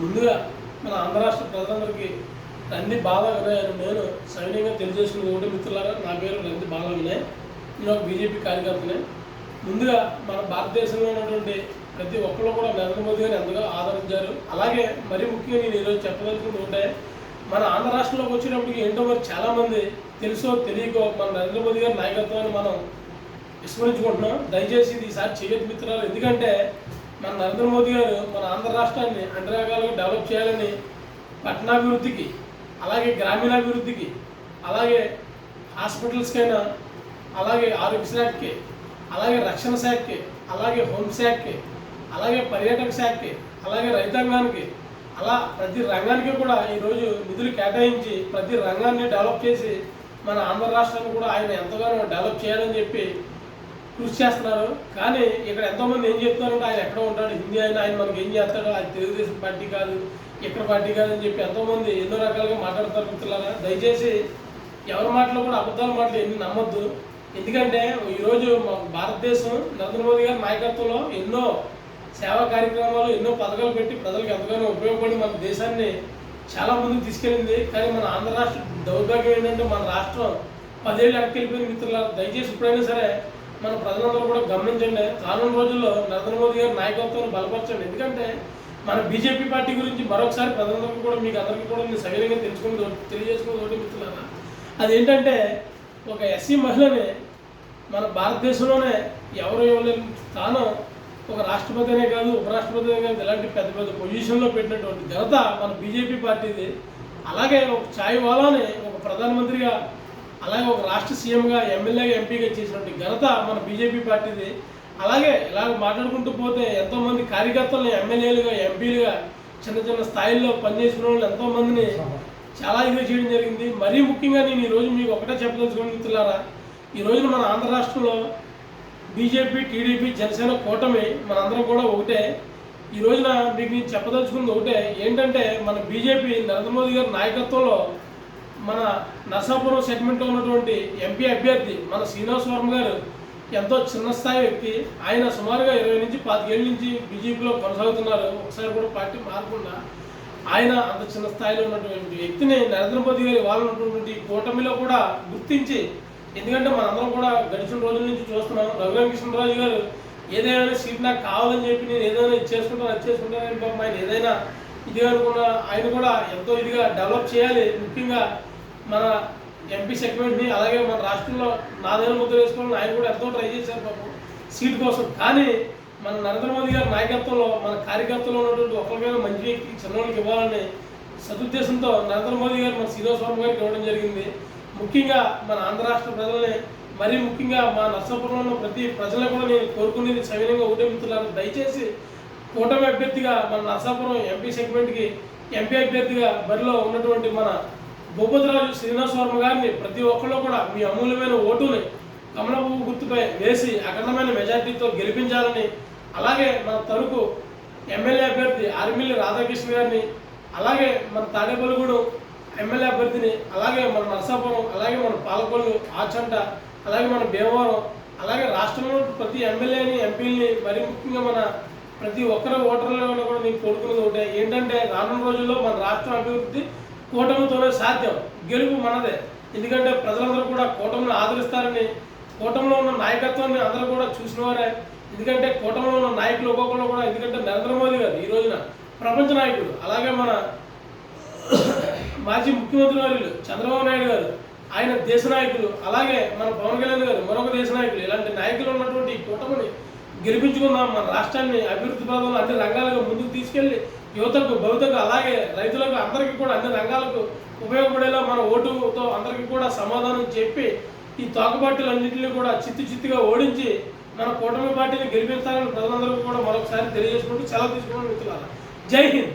ముందుగా మన ఆంధ్ర రాష్ట్ర ప్రజలందరికీ రంది బాగా వినాయని అని నేను సైన్యంగా తెలియజేసుకున్న ఒకటి మిత్రులారా నా పేరు రంది బాగా వినాయ్ నేను ఒక బీజేపీ కార్యకర్తనే. ముందుగా మన భారతదేశంలో ఉన్నటువంటి ప్రతి ఒక్కరు కూడా నరేంద్ర మోదీ గారిని ఎంతగా ఆదరించారు. అలాగే మరీ ముఖ్యంగా నేను ఈరోజు చెప్పదలుచుకుంటూ ఉంటే మన ఆంధ్ర రాష్ట్రంలోకి వచ్చినప్పటికి ఏంటో మరి చాలామంది తెలుసో తెలియకో మన నరేంద్ర మోదీ గారి నాయకత్వాన్ని మనం విస్మరించుకుంటున్నాం. దయచేసి ఇది ఈసారి చేయొద్దు మిత్రులు ఎందుకంటే మన నరేంద్ర మోదీ గారు మన ఆంధ్ర రాష్ట్రాన్ని అన్ని రకాలుగా డెవలప్ చేయాలని పట్టణాభివృద్ధికి అలాగే గ్రామీణాభివృద్ధికి అలాగే హాస్పిటల్స్కైనా అలాగే ఆరోగ్య శాఖకి అలాగే రక్షణ శాఖకి అలాగే హోంశాఖకి అలాగే పర్యాటక శాఖకి అలాగే రైతాంగానికి అలా ప్రతి రంగానికి కూడా ఈరోజు నిధులు కేటాయించి ప్రతి రంగాన్ని డెవలప్ చేసి మన ఆంధ్ర రాష్ట్రాన్ని కూడా ఆయన ఎంతగానో డెవలప్ చేయాలని చెప్పి కృషి చేస్తున్నారు. కానీ ఇక్కడ ఎంతోమంది ఏం చెప్తున్నారంటే ఆయన ఎక్కడ ఉంటాడు? హిందీ అయినా ఆయన మనకి ఏం చేస్తాడు? అది తెలుగుదేశం పార్టీ కాదు ఇక్కడ పార్టీ కాదు అని చెప్పి ఎంతోమంది ఎన్నో రకాలుగా మాట్లాడతారు మిత్రులారా? దయచేసి ఎవరి మాటలు కూడా అబద్ధాల మాటలు ఎన్ని నమ్మొద్దు. ఎందుకంటే ఈరోజు మా భారతదేశం నరేంద్ర మోదీ గారి నాయకత్వంలో ఎన్నో సేవా కార్యక్రమాలు ఎన్నో పథకాలు పెట్టి ప్రజలకు ఎంతగానో ఉపయోగపడి మన దేశాన్ని చాలా ముందుకు తీసుకెళ్ళింది. కానీ మన ఆంధ్ర రాష్ట్ర దౌర్భాగ్యం ఏంటంటే మన రాష్ట్రం పదేళ్ళు వెనక్కి వెళ్ళిపోయిన మిత్రుల దయచేసి ఇప్పుడైనా సరే మన ప్రజలందరూ కూడా గమనించండి రానున్న రోజుల్లో నరేంద్ర మోదీ గారి నాయకత్వాన్ని బలపరచండి. ఎందుకంటే మన బీజేపీ పార్టీ గురించి మరొకసారి ప్రజలందరికీ కూడా మీకు అందరికీ కూడా నేను సవినయంగా తెలుసుకుని తెలియజేసుకుని ఒకటి మిత్రులారా అదేంటంటే ఒక ఎస్సీ మహిళని మన భారతదేశంలోనే ఎవరు ఇవ్వలేని స్థానం ఒక రాష్ట్రపతి అనే కాదు ఉపరాష్ట్రపతి అనే కాదు ఇలాంటి పెద్ద పెద్ద పొజిషన్లో పెట్టినటువంటి ఘనత మన బీజేపీ పార్టీది. అలాగే ఒక ఛాయ్ వాలాని ఒక ప్రధానమంత్రిగా అలాగే ఒక రాష్ట్ర సీఎంగా ఎమ్మెల్యేగా ఎంపీగా చేసినటువంటి ఘనత మన బీజేపీ పార్టీది. అలాగే ఇలాగ మాట్లాడుకుంటూ పోతే ఎంతోమంది కార్యకర్తలను ఎమ్మెల్యేలుగా ఎంపీలుగా చిన్న చిన్న స్థాయిల్లో పనిచేసిన వాళ్ళు ఎంతోమందిని చాలా ఇదిగా చేయడం జరిగింది. మరీ ముఖ్యంగా నేను ఈరోజు మీకు ఒకటే చెప్పదలుచుకుని మిత్రులారా ఈ మన ఆంధ్ర రాష్ట్రంలో బీజేపీ టీడీపీ జనసేన కూటమి మనందరం కూడా ఒకటే. ఈ రోజున మీకు నేను చెప్పదలుచుకుంది ఒకటే ఏంటంటే మన బీజేపీ నరేంద్ర మోదీ గారి నాయకత్వంలో మన నర్సాపురం సెగ్మెంట్లో ఉన్నటువంటి ఎంపీ అభ్యర్థి మన శ్రీనివాస్ వర్మ గారు ఎంతో చిన్న స్థాయి వ్యక్తి. ఆయన సుమారుగా ఇరవై నుంచి పాతికేళ్ళ నుంచి బీజేపీలో కొనసాగుతున్నారు. ఒకసారి కూడా పార్టీ మారకుండా ఆయన అంత చిన్న స్థాయిలో ఉన్నటువంటి వ్యక్తిని నరేంద్ర మోదీ గారి వాళ్ళు ఉన్నటువంటి కూటమిలో కూడా గుర్తించి ఎందుకంటే మనందరం కూడా గడిచిన రోజుల నుంచి చూస్తున్నాం. రఘురామకృష్ణరాజు గారు ఏదైనా సీట్ నాకు కావాలని చెప్పి నేను ఏదైనా ఇది చేసుకుంటాను అది చేసుకుంటానని పాపం ఆయన ఏదైనా ఇది అనుకున్న ఆయన కూడా ఎంతో ఇదిగా డెవలప్ చేయాలి. ముఖ్యంగా మన ఎంపీ సెగ్మెంట్ని అలాగే మన రాష్ట్రంలో నాదేళ్ళ ముద్ర వేసుకోవాలని ఆయన కూడా ఎంతో ట్రై చేశారు పాపం సీట్ కోసం. కానీ మన నరేంద్ర మోదీ గారి నాయకత్వంలో మన కార్యకర్తలు ఉన్నటువంటి ఒకరికైనా మంచి వ్యక్తి చిన్నవాళ్ళకి ఇవ్వాలని సదుద్దేశంతో నరేంద్ర మోదీ గారు మన శ్రీనివాస వర్మ గారికి ఇవ్వడం జరిగింది. ముఖ్యంగా మన ఆంధ్ర రాష్ట్ర ప్రజల్ని మరీ ముఖ్యంగా మా నర్సాపురంలో ఉన్న ప్రతి ప్రజలను కూడా నేను కోరుకునేది సవినంగా ఊటమిస్తున్నాను దయచేసి కూటమి అభ్యర్థిగా మన నర్సాపురం ఎంపీ సెగ్మెంట్కి ఎంపీ అభ్యర్థిగా బరిలో ఉన్నటువంటి మన భూపతిరాజు శ్రీనివాస వర్మ గారిని ప్రతి ఒక్కళ్ళు కూడా మీ అమూల్యమైన ఓటుని కమలపు గుర్తుపై వేసి అఖండమైన మెజార్టీతో గెలిపించాలని అలాగే మన తణుకు ఎమ్మెల్యే అభ్యర్థి ఆర్మిల్లి రాధాకృష్ణ గారిని అలాగే మన తాడేపల్లిగూడు ఎమ్మెల్యే అభ్యర్థిని అలాగే మన నరసాపురం అలాగే మన పాలకొల్లు ఆచంట అలాగే మన భీమవరం అలాగే రాష్ట్రంలో ప్రతి ఎమ్మెల్యేని ఎంపీలని మరి ముఖ్యంగా మన ప్రతి ఒక్కరి ఓటర్లలో కూడా నేను కోరుకున్నది ఒకటే. ఏంటంటే రానున్న రోజుల్లో మన రాష్ట్ర అభివృద్ధి కూటమితోనే సాధ్యం. గెలుపు మనదే. ఎందుకంటే ప్రజలందరూ కూడా కూటమిని ఆదరిస్తారని కూటమిలో ఉన్న నాయకత్వాన్ని అందరూ కూడా చూసిన వారే ఎందుకంటే కూటమిలో ఉన్న నాయకులు ఒక్కొక్కరు కూడా ఎందుకంటే నరేంద్ర మోదీ గారు ఈ రోజున ప్రపంచ నాయకుడు. అలాగే మన మాజీ ముఖ్యమంత్రి వర్యులు చంద్రబాబు నాయుడు గారు ఆయన దేశ నాయకులు అలాగే మన పవన్ కళ్యాణ్ గారు మరొక దేశ నాయకులు. ఇలాంటి నాయకులు ఉన్నటువంటి ఈ కూటమిని గెలిపించుకుందాం. మన రాష్ట్రాన్ని అభివృద్ధి పదంలో అన్ని రంగాలుగా ముందుకు తీసుకెళ్ళి యువతకు భవితకు అలాగే రైతులకు అందరికీ కూడా అన్ని రంగాలకు ఉపయోగపడేలా మన ఓటుతో అందరికీ కూడా సమాధానం చెప్పి ఈ తోకపార్టీలన్నింటినీ కూడా చిత్తు చిత్తుగా ఓడించి మన కూటమి పార్టీని గెలిపించాలని ప్రజలందరికీ కూడా మరొకసారి తెలియజేసుకుంటూ సెలవు తీసుకున్నాను మిత్రులారా. జై హింద్.